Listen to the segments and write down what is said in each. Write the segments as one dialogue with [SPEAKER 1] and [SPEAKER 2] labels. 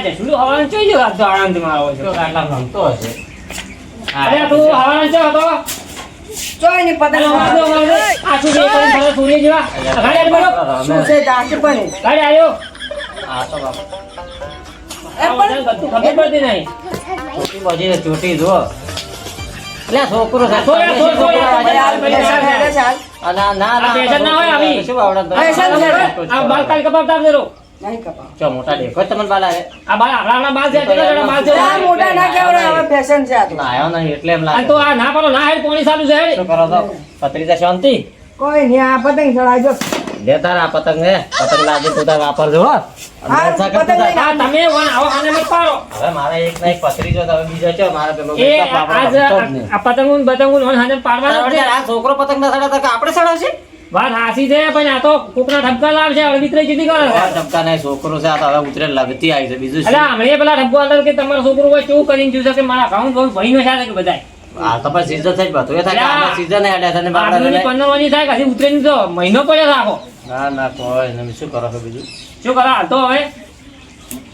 [SPEAKER 1] આ જસુડું હવાનું ચોઈ ગયો આજ આનંદમાં આવો છો
[SPEAKER 2] આટલા રમતો હશે
[SPEAKER 1] અરે તું હવાનું ચો હતો
[SPEAKER 3] ચોયની પતંગ
[SPEAKER 1] અરે વાંધો વાંધો. આ શું છે? તમે થોડા સૂર્ય જેવા. આ ગાડી આલી બોલો.
[SPEAKER 3] શું છે ડાકી બને
[SPEAKER 1] ગાડી આવ્યો.
[SPEAKER 2] આ તો બાપ
[SPEAKER 1] આ બધાને ખબર પડતી નહીં.
[SPEAKER 2] ચોટી જો એટલે છોકરો આ ના ના
[SPEAKER 1] ના હોય આવી.
[SPEAKER 2] શું આવડત
[SPEAKER 3] આ
[SPEAKER 1] બાલ કપાવતા આવજો રો.
[SPEAKER 3] નહીં કપાવ.
[SPEAKER 2] ચો મોટા દેખો તમને બાલા
[SPEAKER 1] આ બાલ આપણા આપણા છે કેટલા જણા છે.
[SPEAKER 3] આ મોટા ના કહેવાય હવે ફેશન છે આ તો.
[SPEAKER 2] ના નહીં એટલે એમ લાગે.
[SPEAKER 1] તો આ ના પાડો ના હેડ પોણી ચાલુ છે હેડ.
[SPEAKER 2] શું કરો તો પત્રીજા શાંતિ?
[SPEAKER 3] કોઈ નહીં આ પતંગ ચડાવજો
[SPEAKER 2] લે તારા પતંગ હે. પતંગ લાગે તો તાર વાપરજો હો.
[SPEAKER 3] પતંગ
[SPEAKER 1] તમે વણ આવો આને મત પાડો.
[SPEAKER 2] હવે મારે એક ના એક પત્રીજો તો હવે બીજો છે મારે પેલો.
[SPEAKER 1] આ પતંગું ને હાને પાડવાના છે.
[SPEAKER 2] આ છોકરો પતંગ ના ચડાવતા કે આપણે ચડાવશે?
[SPEAKER 1] વાત હાસી છે પણ આ તો કોકના ઠપકા લાવશે હવે વિતરે જીતી કરે.
[SPEAKER 2] ધબકા નહીં છોકરો છે આ તો હવે ઉતરે લગતી આવી છે બીજું
[SPEAKER 1] એટલે હમણાં પેલા ઠપકો અંદર કે તમારો છોકરો હોય કેવું કરીને જોશે કે મારા account બહુ નો છે કે બધાય
[SPEAKER 2] આ તો પછી સીઝન થઈ જ એ થાય કે
[SPEAKER 1] અલા,
[SPEAKER 2] આમાં season એ હેડે પંદર ને બાપડા
[SPEAKER 1] આટલું
[SPEAKER 2] લઈને-
[SPEAKER 1] પંદરવાની થાય કદી ઉતરે નહીં તો મહિનો પડ્યો રાખો
[SPEAKER 2] ના ના કોઈ નહીં. શું કરો છો બીજું
[SPEAKER 1] શું કરો હાલ તો હવે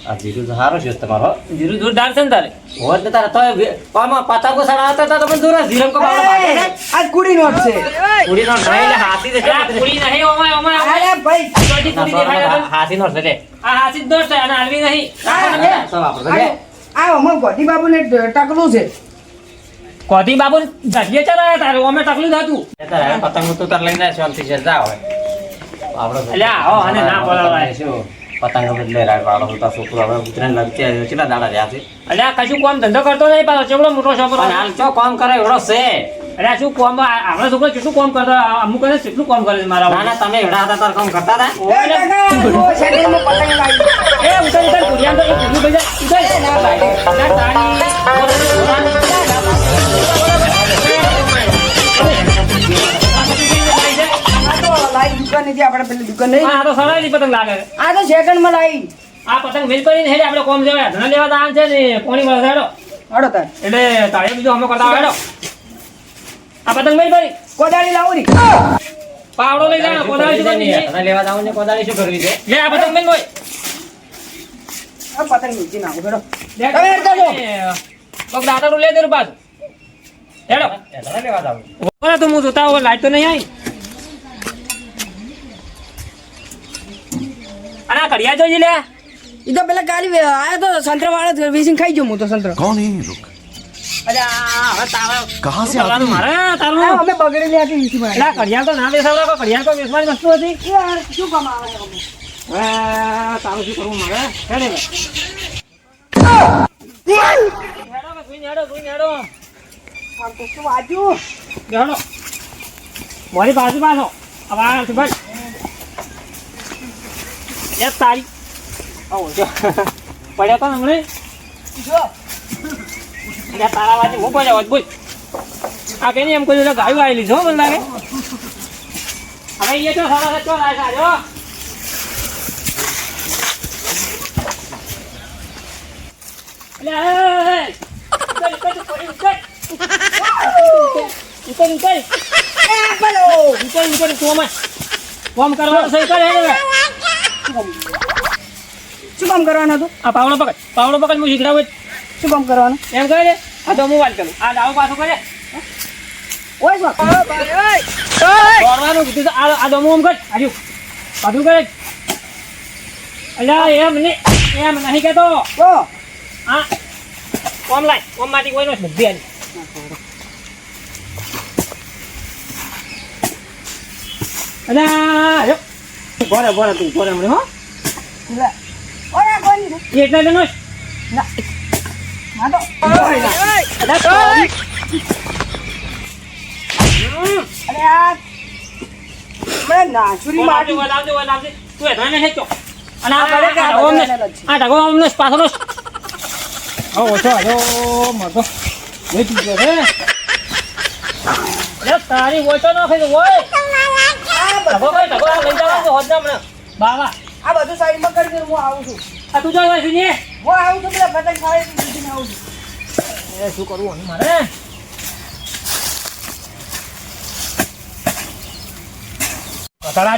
[SPEAKER 2] આ જીરું સારો છે તમારો
[SPEAKER 1] જીરું જોરદાર છે ને તારે
[SPEAKER 2] હોત ને તારે તોય વે- આમાં પતંગો હતા તો પણ દૂર જીરમ કો બાપડા
[SPEAKER 3] આ કુડી નોટ છે
[SPEAKER 2] ઉડીનો નહીં એટલે હાથી છે
[SPEAKER 1] કુડી નહીં ઓમાય ઓમાય ઓમાય.
[SPEAKER 3] અરે ભાઈ
[SPEAKER 1] ચોથી કુડી દેખાય
[SPEAKER 2] હાથી નો છે
[SPEAKER 1] આ હાથી જ છે અને હાલવી નહીં
[SPEAKER 2] તો વાપરો તો
[SPEAKER 3] આ અમાર ગોધી બાબુ ને ટકલું છે
[SPEAKER 1] પતંગ બાબુ ચલાયા તારે ઓમે તકલીફ હતું
[SPEAKER 2] તારે હવે તો તારે લઈને છે જા હવે. આપણો તો-
[SPEAKER 1] આવો, આને ના બોલાવાય.
[SPEAKER 2] શું પતંગ બદલે વાળો તો તારો છોકરો. હવે ઉતરીને લગતી આવ્યો. કેટલા દાડા રહ્યા છે?
[SPEAKER 1] અલ્યા કશું કોમ ધંધો કરતો નહીં પાછો. ચેવડો મોટો છોકરો.
[SPEAKER 2] હાલ ચો કોમ કરે? એવડો છે.
[SPEAKER 1] અરે શું કોમ? આ- આપણા છોકરો કેટલું કોમ કરતો અમુક કરે કેટલું કોમ કરે છે મારા
[SPEAKER 2] ના ના તમે એવડા હતા તાર કોમ કરતા હતા?
[SPEAKER 3] દુકાન નહીં?
[SPEAKER 1] આ તો સડાયેલી પતંગ લાગે
[SPEAKER 3] આ તો સેકન્ડમાં લાવી.
[SPEAKER 1] આ પતંગ મિલ કરીને હેડે આપણે કોમ જવાય. ધણા લેવા દાન છે ને પોણી મળે હેડો.
[SPEAKER 3] હડો તાર.
[SPEAKER 1] એટલે તારે બીજો અમે કરતા હેડો. આ પતંગ મિલ કરી
[SPEAKER 3] કોદાળી લાવો ની.
[SPEAKER 1] પાવડો લઈ જાણ કોદાળી શું કરવી છે?
[SPEAKER 2] લેવા દાવ ને કોદાળી શું કરવી છે?
[SPEAKER 1] લે આ પતંગ મિલ હોય.
[SPEAKER 3] આ પતંગ નીચે નાખો હેડો.
[SPEAKER 1] લે
[SPEAKER 3] જાઓ.
[SPEAKER 1] કોક દાંતરડું લે દેરું પાછું હેડો.
[SPEAKER 2] લેવા જાવ
[SPEAKER 1] બોલે તો હું જોતા હોય લાઈટ તો નહીં આવી? આના કડિયા જોઈ લે.
[SPEAKER 3] એ તો પેલા કાલી આયા તો સંતરા વાળા વેચીને ખાઈ ગયો હું તો સંતરા.
[SPEAKER 1] કોણ
[SPEAKER 4] હે રૂક
[SPEAKER 1] કહાં
[SPEAKER 4] સે આતી
[SPEAKER 1] મારે? તારું?
[SPEAKER 3] અમે બગડી લે આતી
[SPEAKER 1] ઈસી મારે. કડિયા તો ના બેસાવડો કો કડિયા તો બેસવાની વસ્તુ હતી.
[SPEAKER 3] શું કામ આવે અમે
[SPEAKER 1] મારે?
[SPEAKER 3] શું આજુ
[SPEAKER 1] હેડો મારી બાજુ પાછો અવાજ ભાઈ એ તારી જો પડ્યો તો હમણે
[SPEAKER 3] જો
[SPEAKER 1] તારા વાંચી હું પડ્યા હોત બોલ આ કે એમ કોઈ ગાયું આવેલી છો મને લાગે હવે એ તો સારા ચો લાગે સાજો એટલે એ, એ, એ, ઉતર, ઉતર, ઉતર, ઉતર. ઉતર, ઉતર.
[SPEAKER 3] એ પેલો
[SPEAKER 1] ઉતર, ઉતર, તું અમાય. કોમ કરવાનું સહી કરે હવે.
[SPEAKER 3] શું કામ કરવાનું હતું
[SPEAKER 1] આ પાવડો પકડ. પાવડો પકડ હું શીખડાવું
[SPEAKER 3] શું કામ કરવાનું?
[SPEAKER 1] એમ કરે આ તો હું વાત કરું આ દાવો પાછો કરે.
[SPEAKER 3] ઓય
[SPEAKER 1] દોડવાનું કીધું તો આ આ દમો આમ કર. આજુ પાછું કરે. અલ્યા એમ નહીં એમ નહીં કહેતો.
[SPEAKER 3] તો
[SPEAKER 1] આ ઓમ લાય. ઓમમાંથી કોઈ નથી બુદ્ધિ આની અલ્યા બોરે બોરે તું બોરે હમણાં હો.
[SPEAKER 3] ઓય કોઈ નહીં
[SPEAKER 1] એ એટલે એટલે નોશ.
[SPEAKER 3] ના તો
[SPEAKER 1] ના તો આવી. હમ.
[SPEAKER 3] અરે ના મને નાચુરી
[SPEAKER 1] બોલાવજે,
[SPEAKER 3] માટી
[SPEAKER 1] બોલાવજે, બોલાવજે. તું હેઠળ ને હેચો. અને આ
[SPEAKER 3] આ ભલે કે આ જ છે.
[SPEAKER 1] આ ઢગો અમને પાછળ જ. હવે ઓછો આવ્યો મગો. વેચી ગયો રે. અરે તારી ઓછો નાખી દે, ઓય. ઢગો આ લઈ જવાનો હોત ને બાવા.
[SPEAKER 3] આ બધું સાઈડમાં કરી દે હું આવું છું
[SPEAKER 1] આ તું જોઈ છું ને?
[SPEAKER 3] હું આવું છું પેલા પતંગ આવું છું
[SPEAKER 1] એ શું કરવું આનું મારે?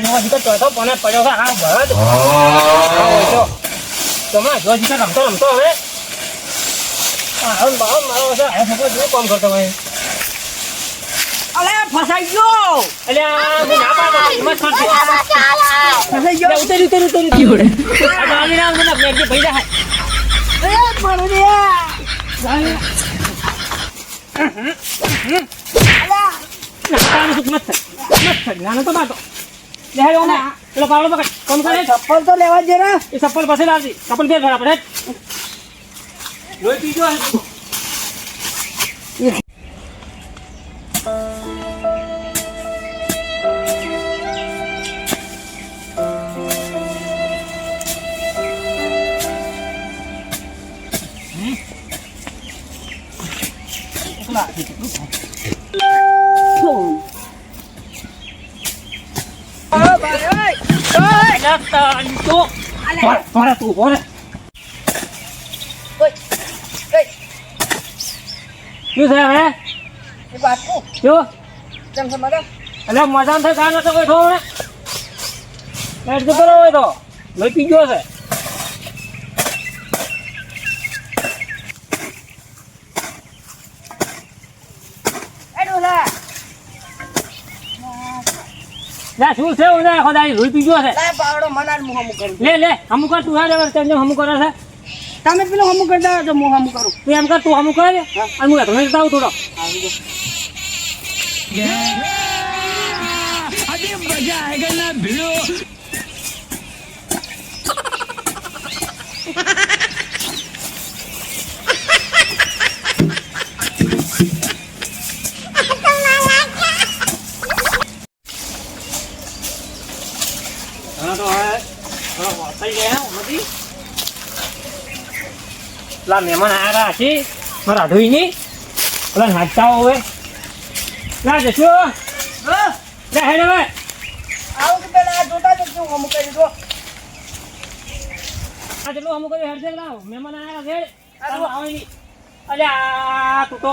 [SPEAKER 1] જેવો દીકરો ચોથો પણ પડ્યો છે? આ ભરો જ. આ ઓછો. તમે જો જીતા રમતો રમતો હવે બાવો ને મારો હશે છોકરો કામ કરતો હોય
[SPEAKER 3] અલે ફસાઈ ગયો.
[SPEAKER 1] એટલે આ હું ના પાડતો હિંમત કરશે
[SPEAKER 3] ફસાઈ ગયો.
[SPEAKER 1] ઉતરી ઉતરી ઉતરી આ ગાડી ના મને મેં જે પૈસા ખાય
[SPEAKER 3] એ પણ રે. ચપ્પલ તો લેવા
[SPEAKER 1] એ ચપ્પલ પાસે લાવતી ચપ્પલ ફેર ફેર આપણે. લોહી પીજો. હે નાતા તો થોડા તું બોલે શું છે હવે
[SPEAKER 3] એ વાત કહું
[SPEAKER 1] શું
[SPEAKER 3] કેમ છે madam?
[SPEAKER 1] એટલે મજા થાય કાં નતો કોઈ થોડો ને એટલું કરો હોય તો લોહી પી ગયો છે
[SPEAKER 3] એ
[SPEAKER 1] લે શું છે હું આખો દાડી લોહી પી ગયો છે.
[SPEAKER 3] લે પાવડો મનાર મું હમું કરું.
[SPEAKER 1] લે લે અમુક કર તું હારે વર તને હમુ કરે છે.
[SPEAKER 3] તમે પેલું હમુ કરતા હોય તો હમું કરું.
[SPEAKER 1] તું એમ કર તું હમુ કરે અને હું તમને જતા આવું થોડો હા પેલા મહેમાન આવ્યા છે. મારા અઢોઈની પેલા નાચતા હવે. ના જશો. લે હેડ હવે.
[SPEAKER 3] આવું તો પેલા આ જોતા જ અમુક કરી દો
[SPEAKER 1] આ જેટલું અમુક કર્યું હેડ છે લાવ. મહેમાન આયા છે. તારું આવે નહીં. અલ્યા તું તો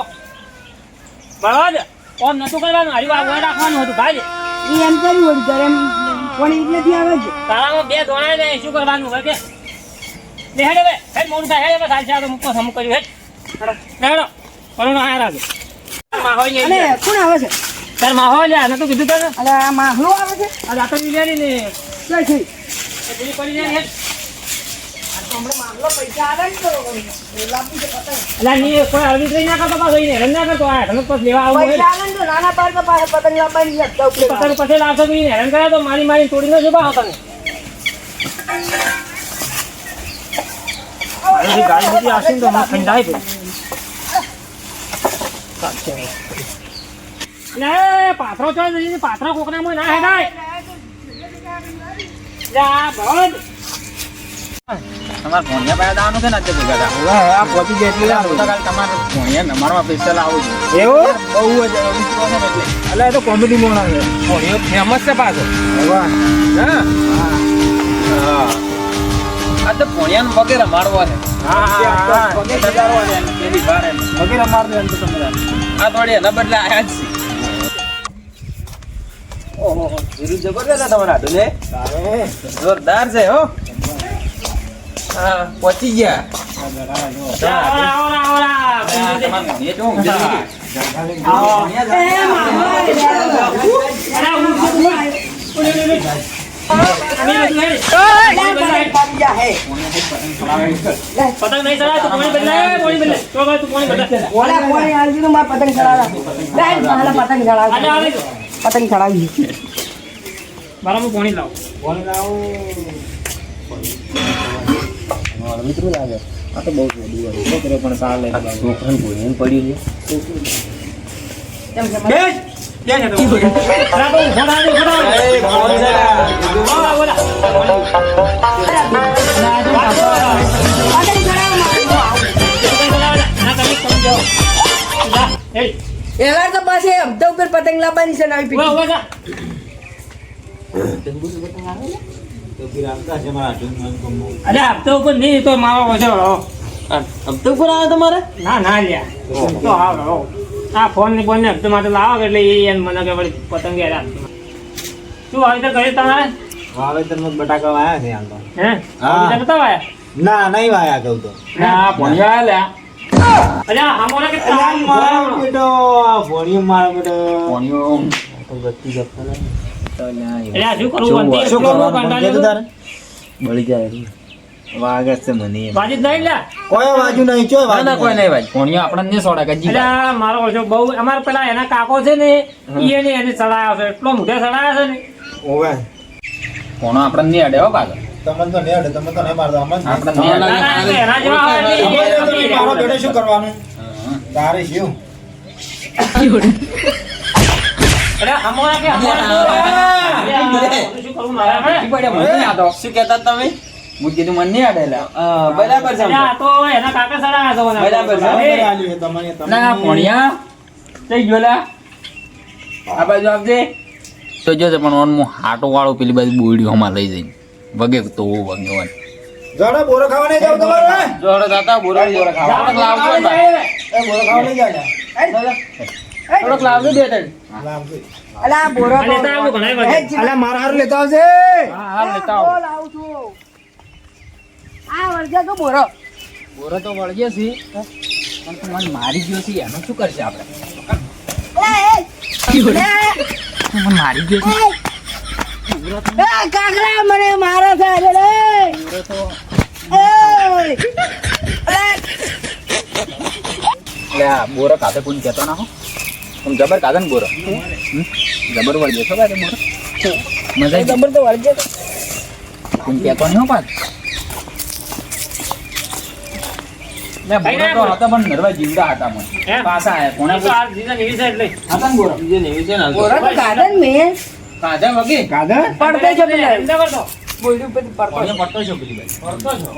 [SPEAKER 1] બરાબર? ઓમ નતું કરવાનું. હરી ઓય રાખવાનું હતું ભાઈ.
[SPEAKER 3] એ એમ કર્યું ઘરે એમ કોણી એટલેથી આવે છે
[SPEAKER 1] તારામાં બે ધોણાય ને શું કરવાનું હોય કે? લે હેડ હવે હેડ મોડું થાય હેડ હવે થાય છે આ તો મુક્કો અમુક કર્યું હેડ. હેડ કોનો આયા રાખે માહોલ ને
[SPEAKER 3] અને કોણ આવે છે?
[SPEAKER 1] તાર માહોલ યાર નતું કીધું તને?
[SPEAKER 3] અલે આ માહલો આવે છે?
[SPEAKER 1] આ જાતો વિચારી ને.
[SPEAKER 3] ક્યાં છે
[SPEAKER 1] એ પેલી પડી જાય હેડ
[SPEAKER 3] તો પતંગ.
[SPEAKER 1] કોઈ પાછો આ
[SPEAKER 3] તો
[SPEAKER 1] લાવશો તો હેરાન કર્યા તો મારી મારી તોડી નો શું ભાવ મારી પાથરો પાથરા કોકરામાં ના હેડાય.
[SPEAKER 5] તમારે ભોણિયા પાસે દાવાનું છે ને આજે ભેગા હતા
[SPEAKER 6] આ પહોંચી જાય એટલે
[SPEAKER 5] હું તમારે ભોણિયા લાવું છું.
[SPEAKER 6] એવું?
[SPEAKER 5] બહુ જ એટલે.
[SPEAKER 6] એ તો કોમેડી મોણા છે
[SPEAKER 5] ભોણિયો ફેમસ છે પાછો. હા. હા. આ તો ભોણિયાનો.
[SPEAKER 6] વગેરે માર
[SPEAKER 5] જ છે. જોરદાર છે હો પહોંચી ગયા
[SPEAKER 1] આવરા પતંગ નહીં ચડાય તો પાણી બદલાય પાણી બદલાય તો ભાઈ તું પાણી બદલાય
[SPEAKER 3] ઓલા કોઈ આલજી તો માર પતંગ બેન મારા
[SPEAKER 1] કોણી લાવ
[SPEAKER 6] બહુ છોકરો પણ
[SPEAKER 5] આ ભોણિયાને પડ્યું છે
[SPEAKER 1] તો?
[SPEAKER 3] એલા તો પાસે હપ્તા ઉપર પતંગ લાવવાની છે નવી
[SPEAKER 1] થા. અરે હપ્તો ઉપર નહીં તો મારો ઓછો રહો.
[SPEAKER 5] ઉપર આવે તમારે
[SPEAKER 1] ના ના લ્યા તો આવ. આ ફોનની ફોન ને હપ્તો માટે લાવો એટલે એ એને મને કે વળી પતંગ યાર આપજો. શું વાવેતર કર્યું તમારે?
[SPEAKER 6] વાવેતરમાં બટાકા વાયા છે આમ તો.
[SPEAKER 1] હે?
[SPEAKER 5] હા.
[SPEAKER 1] વાવેતર વાયા?
[SPEAKER 6] ના નહીં વાયા કહું તો.
[SPEAKER 5] ના ભણ્યા લે
[SPEAKER 1] અલ્યા હામોને કે
[SPEAKER 6] અલ્યા, મારો બેટો ભણ્યું મારો બેટો.
[SPEAKER 5] ભણ્યો
[SPEAKER 1] અલ્યા શું ના વંતી
[SPEAKER 6] શું
[SPEAKER 1] કરું
[SPEAKER 6] કરવાનું
[SPEAKER 1] શું
[SPEAKER 6] કરું
[SPEAKER 1] તો?
[SPEAKER 6] બળી જાય. વાગે છે મને એમ.
[SPEAKER 1] નહીં લ્યા
[SPEAKER 6] કોઈ બાજુ નહીં ચોય
[SPEAKER 5] ના ના કોઈ નહીં. ભાઈ ભણ્યો આપણને સોડા કજી
[SPEAKER 1] અલ્યા મારો ઓછો બહુ અમાર પેલા એના કાકો છે ને ઈ એને એને ચડાયો છે. એટલો મોઢે ચડાયો છે ને.
[SPEAKER 6] ઓવે.
[SPEAKER 5] ભણો આપણને નહીં અડે હો પાછો.
[SPEAKER 6] તમને તો નહીં અડે તમે તો નહીં મારતા. અમને જ
[SPEAKER 5] આપણે
[SPEAKER 6] નહીં.
[SPEAKER 5] નહીં
[SPEAKER 1] ના, ના, એના જેવા હોય
[SPEAKER 6] અમારે મારો બેટો શું કરવાનું? તારે શું?
[SPEAKER 1] અલ્યા હામોને કે હામોને શું? કરવું મારે.
[SPEAKER 4] શું કહેતા તમે?
[SPEAKER 5] હું કીધું મને નહીં અડે લ્યા.
[SPEAKER 4] બરાબર છે.
[SPEAKER 1] તો એના કાકા છે મને.
[SPEAKER 4] બરાબર છે.
[SPEAKER 5] ના ભણ્યા. થઈ ગયો આ બાજુ આપજે તો જોજે પણ ઓન હું હાટો વાળો પેલી બાજુ બોડી હમા લઈ જઈને. વગે તો વગે વન
[SPEAKER 6] જડો બોરો ખાવા નહીં જાવ તમારે?
[SPEAKER 5] જોડે દાતા બોરો બોરો ખાવા. લાવજો.
[SPEAKER 6] એ બોરો ખાવા નહીં જાય
[SPEAKER 5] થોડોક લાવજો બે ત્રણ.
[SPEAKER 6] લાવજો.
[SPEAKER 3] અલા બોરો
[SPEAKER 1] લેતા આવો ઘણા.
[SPEAKER 6] અલ્યા મારા હારું લેતા આવજે.
[SPEAKER 5] હા હા લેતા આવો.
[SPEAKER 3] લાવું છું. આ વળગે તો બોરો.
[SPEAKER 5] બોરો તો વળગે છે પણ તું મને મારી ગયો છે એનું શું કરશે આપણે? મને મારી ગયો છે.
[SPEAKER 3] કાકરા મને મારે છે રે.
[SPEAKER 5] બોરો તો બોરો કાતે કોઈ કહેતો ના હો. જબર કાતે ને બોરો? જબર વળગે છો ભાઈ બોરો? મજા
[SPEAKER 3] જબર તો વળગે તો.
[SPEAKER 5] કેતો નહીં હો પાછ? લે બોરો તો હતા પણ નરવા જીવડા હતા મને.
[SPEAKER 1] હે?
[SPEAKER 5] આયા કોણે
[SPEAKER 1] તો આ જીજા નીવી છે એટલે.
[SPEAKER 5] હતા ને બોરો
[SPEAKER 4] બીજે નેવી છે ને હાલ તો.
[SPEAKER 3] ગાર્ડન મેં.
[SPEAKER 5] કાધા વગે
[SPEAKER 6] કાદર
[SPEAKER 3] પડતે છે પેલા
[SPEAKER 1] એમ ના કરતો.
[SPEAKER 3] બોલ્યું પછી પડતો
[SPEAKER 5] કોણે છો પેલી બાજુ?
[SPEAKER 1] પડતો છો.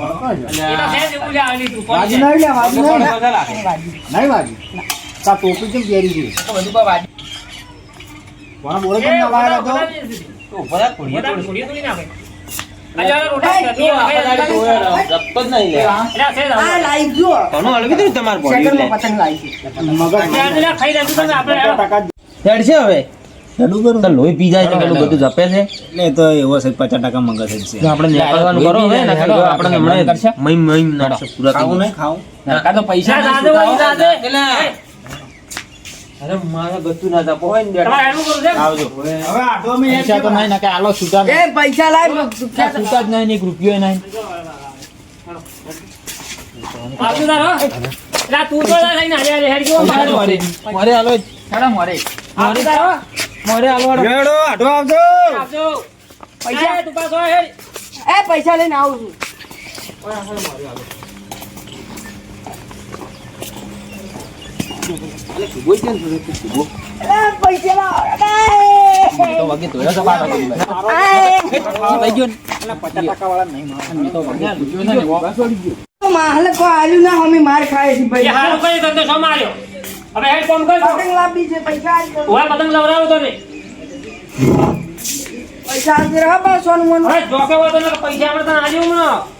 [SPEAKER 1] એ છે એવું લ્યા, આની તું
[SPEAKER 6] વાજી
[SPEAKER 1] પડશે.
[SPEAKER 6] લે વાજી લે.
[SPEAKER 4] લાગે.
[SPEAKER 6] નહીં વાજી. તા ટોપી કેમ પહેરી છે
[SPEAKER 5] તો બધું બા વાજી.
[SPEAKER 6] પણ બોરો
[SPEAKER 1] એ,
[SPEAKER 6] કેમ ના તો?
[SPEAKER 1] જ-
[SPEAKER 4] તો.
[SPEAKER 1] અલ્યા, આ રોટલા ઘરની
[SPEAKER 4] તો
[SPEAKER 1] આવે,
[SPEAKER 4] આખા લોહી પી જાય બધું જપે છે?
[SPEAKER 6] એટલે તો એવો છે પચાસ ટકા મગજ જ છે.
[SPEAKER 4] આપણે કરો હવે આપણે હમણાં
[SPEAKER 5] કરશે?
[SPEAKER 4] મહિમ મહિમ પૂરા
[SPEAKER 6] ખાવું
[SPEAKER 4] જાય.
[SPEAKER 6] ખાવું.
[SPEAKER 5] પૈસા
[SPEAKER 1] અલ્યા,
[SPEAKER 5] નહીં
[SPEAKER 1] જાજે
[SPEAKER 5] સુધારો.
[SPEAKER 1] હોય, જાજે.
[SPEAKER 4] અરે મારે ગતું ના જપો હોય ને બેટા.
[SPEAKER 1] તમારે હેડવું કરું છે?
[SPEAKER 6] આવજો હવે આટો મેં
[SPEAKER 5] પૈસા તો નહીં નકા આલો છૂટા
[SPEAKER 3] એ પૈસા
[SPEAKER 5] છૂટા જ નહીં એક રૂપિયો નહીં
[SPEAKER 1] આવજો તાર, હો. તું તો લઈને હેડ
[SPEAKER 5] મોરે
[SPEAKER 1] મારે.
[SPEAKER 5] મોરે આલો હેડો મોરે
[SPEAKER 1] આવજો તાર, હો.
[SPEAKER 5] આલો હેડો.
[SPEAKER 6] આટો આવજો
[SPEAKER 1] આવજો. પૈસા તું પાછો હેડ.
[SPEAKER 3] એ પૈસા લઈને આવું છું
[SPEAKER 5] વગે ધોયો તો પાછો પેલી બાજુ.
[SPEAKER 3] એ,
[SPEAKER 5] લઈ ગયો ને.
[SPEAKER 6] પચાસ ટકા વાળા નહીં મારવા.
[SPEAKER 5] મેં તો વગે લૂંટ્યો ને ને.
[SPEAKER 3] તો માહલે કોઈ આલ્યું ના અમે માર ખાય છે ભાઈ
[SPEAKER 1] હારું કર્યું ધંધો શો માર્યો? હવે હેડ કોમ.
[SPEAKER 3] પતંગ લાવી છે પૈસા.
[SPEAKER 1] ઓય પતંગ લવડાવો તો નહીં.
[SPEAKER 3] પૈસા
[SPEAKER 1] તને આલ્યું.